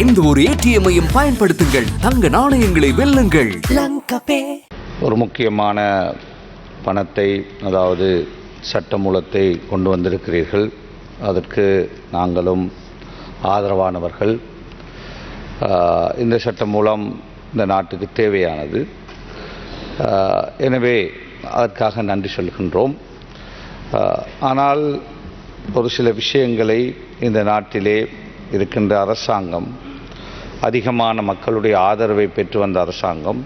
எந்த ஒரு ஏடிஎம்மையும் பயன்படுத்துங்கள். தங்க நாணயங்களை வெல்லுங்கள். ஒரு முக்கியமான பணத்தை அதாவது சட்டமூலத்தை கொண்டு வந்திருக்கிறீர்கள். அதற்கு நாங்களும் ஆதரவானவர்கள். இந்த சட்டம் மூலம் இந்த நாட்டுக்கு தேவையானது. எனவே அதற்காக நன்றி சொல்கின்றோம். ஆனால் ஒரு சில விஷயங்களை இந்த நாட்டிலே இருக்கின்ற அரசாங்கம் அதிகமான மக்களுடைய ஆதரவை பெற்று வந்த அரசாங்கம்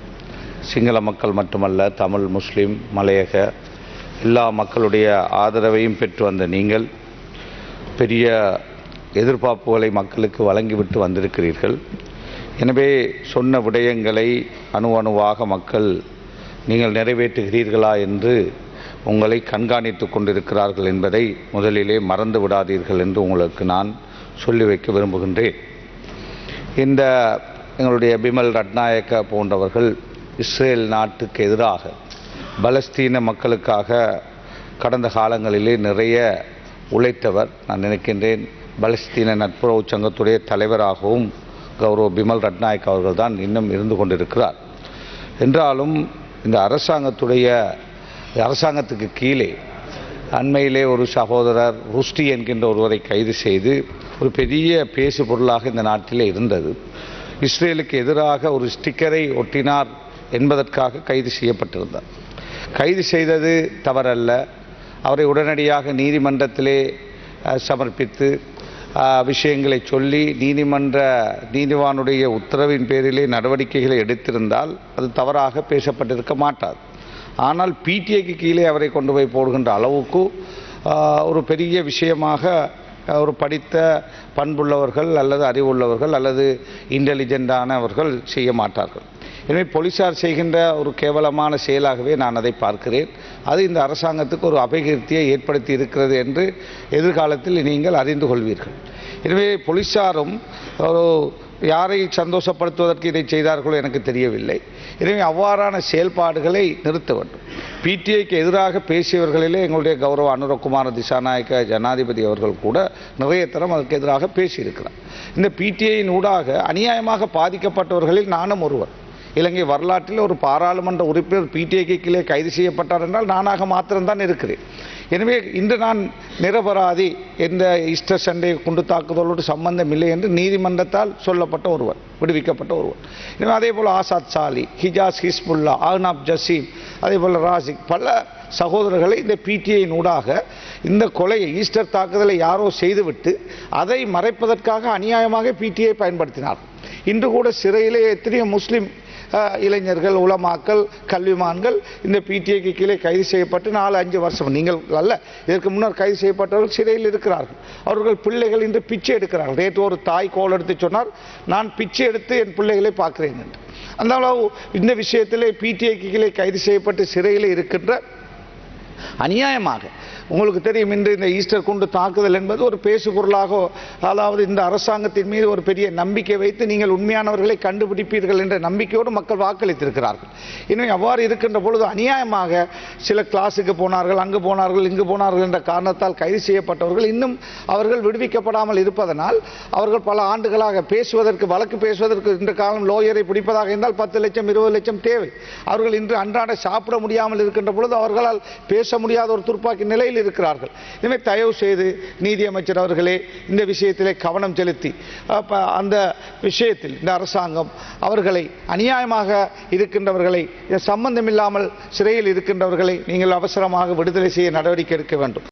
சிங்கள மக்கள் மட்டுமல்ல தமிழ் முஸ்லீம் மலையக எல்லா மக்களுடைய ஆதரவையும் பெற்று வந்த நீங்கள் பெரிய எதிர்பார்ப்புகளை மக்களுக்கு வழங்கிவிட்டு வந்திருக்கிறீர்கள். எனவே சொன்ன விடயங்களை அணு அணுவாக மக்கள் நீங்கள் நிறைவேற்றுகிறீர்களா என்று உங்களை கண்காணித்து கொண்டிருக்கிறார்கள் என்பதை முதலிலே மறந்து விடாதீர்கள் என்று உங்களுக்கு நான் சொல்லி வைக்க விரும்புகின்றேன். இந்த எங்களுடைய பிமல் ரட்நாயக்க போன்றவர்கள் இஸ்ரேல் நாட்டுக்கு எதிராக பலஸ்தீன மக்களுக்காக கடந்த காலங்களிலே நிறைய உழைத்தவர். நான் நினைக்கின்றேன் பலஸ்தீன நட்புறவு சங்கத்துடைய தலைவராகவும் கௌரவ பிமல் ரட்நாயக் அவர்கள் தான் இன்னும் இருந்து கொண்டிருக்கிறார். என்றாலும் இந்த அரசாங்கத்துடைய அரசாங்கத்துக்கு கீழே அண்மையிலே ஒரு சகோதரர் ருஷ்டி என்கின்ற ஒருவரை கைது செய்து ஒரு பெரிய பேசு பொருளாக இந்த நாட்டிலே இருந்தது. இஸ்ரேலுக்கு எதிராக ஒரு ஸ்டிக்கரை ஒட்டினார் என்பதற்காக கைது செய்யப்பட்டிருந்தார். கைது செய்தது தவறல்ல. அவரை உடனடியாக நீதிமன்றத்திலே சமர்ப்பித்து விஷயங்களை சொல்லி நீதிமன்ற நீதிவானுடைய உத்தரவின் பேரிலே நடவடிக்கைகளை எடுத்திருந்தால் அது தவறாக பேசப்பட்டிருக்க மாட்டாது. ஆனால் பிடிஐக்கு கீழே அவரை கொண்டு போய் போடுகின்ற அளவுக்கு ஒரு பெரிய விஷயமாக ஒரு படித்த பண்புள்ளவர்கள் அல்லது அறிவுள்ளவர்கள் அல்லது இன்டெலிஜென்டானவர்கள் செய்ய மாட்டார்கள். எனவே போலீஸார் செய்கின்ற ஒரு கேவலமான செயலாகவே நான் அதை பார்க்கிறேன். அது இந்த அரசாங்கத்துக்கு ஒரு அபகீர்த்தியை ஏற்படுத்தி இருக்கிறது என்று எதிர்காலத்தில் நீங்கள் அறிந்து கொள்வீர்கள். எனவே போலீஸாரும் ஒரு யாரை சந்தோஷப்படுத்துவதற்கு இதை செய்தார்களோ எனக்கு தெரியவில்லை. எனவே அவ்வாறான செயல்பாடுகளை நிறுத்த வேண்டும். பிடிஐக்கு எதிராக பேசியவர்களிலே எங்களுடைய கௌரவ அனுரகுமார திசாநாயக்க ஜனாதிபதி அவர்கள் கூட நிறைய தரம் அதற்கு எதிராக பேசியிருக்கிறார். இந்த பிடிஐயின் ஊடாக அநியாயமாக பாதிக்கப்பட்டவர்களில் நானும் ஒருவர். இலங்கை வரலாற்றில் ஒரு பாராளுமன்ற உறுப்பினர் பிடிஐக்கு கீழே கைது செய்யப்பட்டார் என்றால் நானாக மாத்திரம்தான் இருக்கிறேன். எனவே இன்று நான் நிரபராதி எந்த ஈஸ்டர் சண்டையை குண்டு தாக்குதலோடு சம்பந்தம் இல்லை என்று நீதிமன்றத்தால் சொல்லப்பட்ட ஒருவர் விடுவிக்கப்பட்ட ஒருவர். எனவே அதே போல் ஆசாத் சாலி ஹிஜாஸ் ஹிஸ்புல்லா அஹ்னாப் ஜசீம் அதே போல் ராசிக் பல சகோதரர்களை இந்த பிடிஐயின் ஊடாக இந்த கொலையை ஈஸ்டர் தாக்குதலை யாரோ செய்துவிட்டு அதை மறைப்பதற்காக அநியாயமாக பிடிஐ பயன்படுத்தினார் இன்று கூட சிறையிலே எத்தனையோ முஸ்லீம் இளைஞர்கள் உலமாக்கள் கல்விமான்கள் இந்த பிடிஐக்கு கீழே கைது செய்யப்பட்டு நாலு அஞ்சு வருஷம். நீங்கள் அல்ல இதற்கு முன்னர் கைது செய்யப்பட்டவர்கள் சிறையில் இருக்கிறார்கள். அவர்கள் பிள்ளைகள் இன்று பிச்சை எடுக்கிறார்கள். நேற்று ஒரு தாய் கோல் எடுத்து சொன்னார் நான் பிச்சை எடுத்து என் பிள்ளைகளை பார்க்கிறேன் என்று. அந்த இந்த விஷயத்திலே பிடிஐக்கு கீழே கைது செய்யப்பட்டு சிறையில் இருக்கின்ற அநியாயமாக. உங்களுக்கு தெரியும் இன்று இந்த ஈஸ்டர் குண்டு தாக்குதல் என்பது ஒரு பேசுபொருளாக அதாவது இந்த அரசாங்கத்தின் மீது ஒரு பெரிய நம்பிக்கை வைத்து நீங்கள் உண்மையானவர்களை கண்டுபிடிப்பீர்கள் என்ற நம்பிக்கையோடு மக்கள் வாக்களித்திருக்கிறார்கள். இன்னும் அவ்வாறு இருக்கின்ற பொழுது அநியாயமாக சில கிளாஸுக்கு போனார்கள் அங்கு போனார்கள் இங்கு போனார்கள் என்ற காரணத்தால் கைது செய்யப்பட்டவர்கள் இன்னும் அவர்கள் விடுவிக்கப்படாமல் இருப்பதனால் அவர்கள் பல ஆண்டுகளாக பேசுவதற்கு வழக்கு பேசுவதற்கு இன்று காலம் லோயரை பிடிப்பதாக இருந்தால் பத்து லட்சம் இருபது லட்சம் தேவை. அவர்கள் இன்று அன்றாட சாப்பிட முடியாமல் இருக்கின்ற பொழுது அவர்களால் பேச முடியாத ஒரு துர்ப்பாக்கி நிலையில் இருக்கிறார்கள். எனவே தயவு செய்து நீதியமைச்சர் அவர்களே இந்த விஷயத்திலே கவனம் செலுத்தி அந்த விஷயத்தில் இந்த அரசாங்கம் அவர்களை அநியாயமாக இருக்கின்றவர்களை சம்பந்தமில்லாமல் சிறையில் இருக்கின்றவர்களை நீங்கள் அவசரமாக விடுதலை செய்ய நடவடிக்கை எடுக்க வேண்டும்.